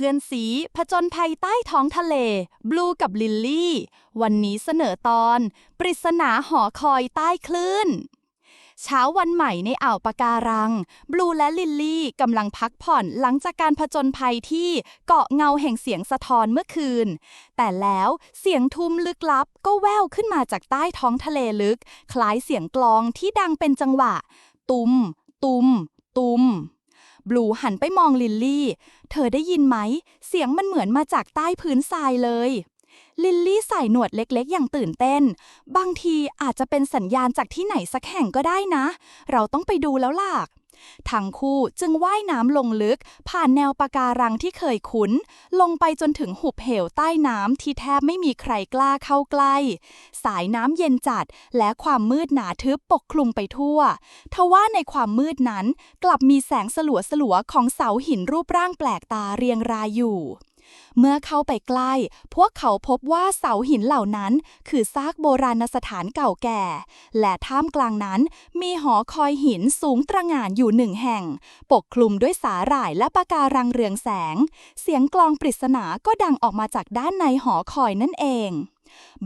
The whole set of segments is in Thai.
พื่อนสีผจญภัยใต้ท้องทะเล บลูกับลิลลี่ วันนี้เสนอตอน ปริศนาหอคอยใต้คลื่น เช้าวันใหม่ในอ่าวปะการัง บลูและลิลลี่กำลังพักผ่อนหลังจากการผจญภัยที่เกาะเงาแห่งเสียงสะท้อนเมื่อคืน แต่แล้วเสียงทุ้มลึกลับก็แว่วขึ้นมาจากใต้ท้องทะเลลึก คล้ายเสียงกลองที่ดังเป็นจังหวะ ตุม ตุม ตุม บลูหันไปมองลิลลี่ เธอได้ยินไหม เสียงมันเหมือนมาจากใต้พื้นทรายเลย ลิลลี่ใส่หนวดเล็กๆ อย่างตื่นเต้น บางทีอาจจะเป็นสัญญาณจากที่ไหนสักแห่งก็ได้นะ เราต้องไปดูแล้วล่ะ ทั้งคู่จึงว่ายน้ำลงลึก ผ่านแนวปะการังที่เคยคุ้น ลงไปจนถึงหุบเหวใต้น้ำที่แทบไม่มีใครกล้าเข้าใกล้ สายน้ำเย็นจัดและความมืดหนาทึบปกคลุมไปทั่ว ทว่าในความมืดนั้น กลับมีแสงสลัวสลัวๆของเสาหินรูปร่างแปลกตาเรียงรายอยู่ เมื่อเข้าไปใกล้ พวกเขาพบว่าเสาหินเหล่านั้น คือซากโบราณสถานเก่าแก่ และท่ามกลางนั้นมีหอคอยหินสูงตระหง่านอยู่หนึ่งแห่ง ปกคลุมด้วยสาหร่ายและปะการังเรืองแสง เสียงกลองปริศนาก็ดังออกมาจากด้านในหอคอยนั่นเอง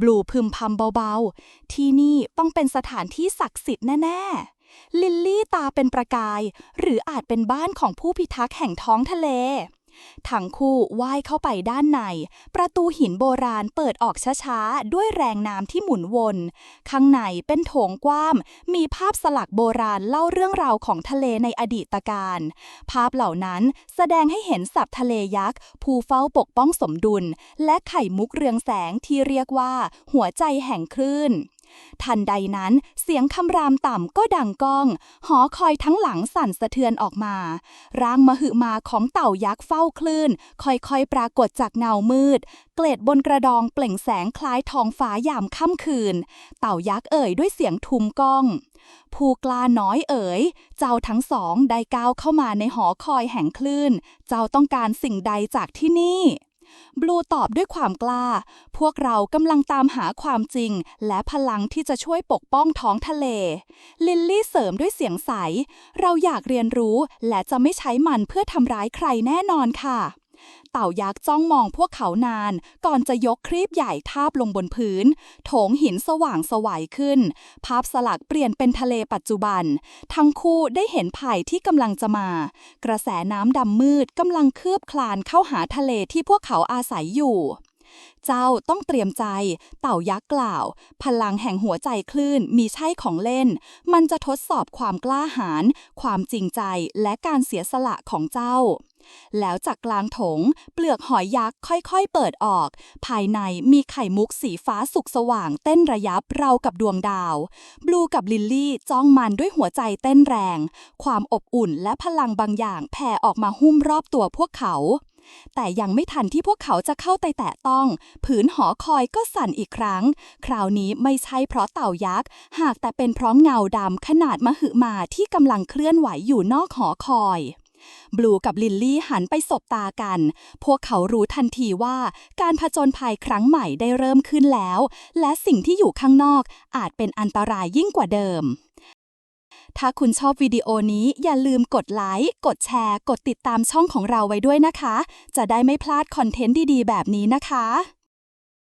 บลูพึมพำเบาๆ ที่นี่ต้องเป็นสถานที่ศักดิ์สิทธิ์แน่ ๆ ลิลลี่ตาเป็นประกาย หรืออาจเป็นบ้านของผู้พิทักษ์แห่งท้องทะเล ทั้งคู่ว่ายเข้าไปด้านใน ประตูหินโบราณเปิดออกช้าๆ ด้วยแรงน้ำที่หมุนวน ข้างในเป็นโถงกว้างมีภาพสลักโบราณเล่าเรื่องราวของทะเลในอดีตการ ภาพเหล่านั้นแสดงให้เห็นสัตว์ทะเลยักษ์ ผู้เฝ้าปกป้องสมดุล และไข่มุกเรืองแสงที่เรียกว่า หัวใจแห่งคลื่น ทันใดนั้นเสียงคำรามต่ำก็ดังก้อง หอคอยทั้งหลังสั่นสะเทือนออกมา ร่างมหึมาของเต่ายักษ์เฝ้าคลื่น ค่อยๆ ปรากฏจากเงามืด เกล็ดบนกระดองเปล่งแสงคล้ายทองฟ้ายามค่ำคืน เต่ายักษ์เอ่ยด้วยเสียงทุมก้องผู้กล้าน้อยเอ๋ย เจ้าทั้งสองได้ก้าวเข้ามาในหอคอยแห่งคลื่น เจ้าต้องการสิ่งใดจากที่นี่ บลูตอบด้วยความกล้า พวกเรากำลังตามหาความจริง และพลังที่จะช่วยปกป้องท้องทะเล ลิลลี่เสริมด้วยเสียงใส เราอยากเรียนรู้และจะไม่ใช้มันเพื่อทำร้ายใครแน่นอนค่ะ เต่ายักษ์จ้องมองพวกเขานาน ก่อนจะยกครีบใหญ่ทาบลงบนพื้น โถงหินสว่างสวัยขึ้น ภาพสลักเปลี่ยนเป็นทะเลปัจจุบัน ทั้งคู่ได้เห็นภัยที่กำลังจะมา กระแสน้ำดำมืดกำลังคืบคลานเข้าหาทะเลที่พวกเขาอาศัยอยู่ เจ้าต้องเตรียมใจ เต่ายักษ์กล่าว พลังแห่งหัวใจคลื่นมีใช่ของเล่น มันจะทดสอบความกล้าหาญความจริงใจและการเสียสละของเจ้า แล้วจากกลางถง เปลือกหอยยักษ์ค่อยๆเปิดออก ภายในมีไข่มุกสีฟ้าสุกสว่างเต้นระยับเราวกับดวงดาว บลูกับลิลลี่จ้องมันด้วยหัวใจเต้นแรง ความอบอุ่นและพลังบางอย่างแผ่ออกมาหุ้มรอบตัวพวกเขา แต่ยังไม่ทันที่พวกเขาจะเข้าไปแตะต้อง ผืนหอคอยก็สั่นอีกครั้ง คราวนี้ไม่ใช่เพราะเต่ายักษ์ หากแต่เป็นเพราะเงาดำขนาดมหึมาที่กำลังเคลื่อนไหวอยู่นอกหอคอยบลูกับลิลลี่หันไปสบตากัน พวกเขารู้ทันทีว่าการผจญภัยครั้งใหม่ได้เริ่มขึ้นแล้ว และสิ่งที่อยู่ข้างนอกอาจเป็นอันตรายยิ่งกว่าเดิม ถ้าคุณชอบวิดีโอนี้อย่าลืมกดไลค์ กดแชร์ กดติดตามช่องของเราไว้ด้วยนะคะ จะได้ไม่พลาดคอนเทนต์ดีๆ แบบนี้นะคะ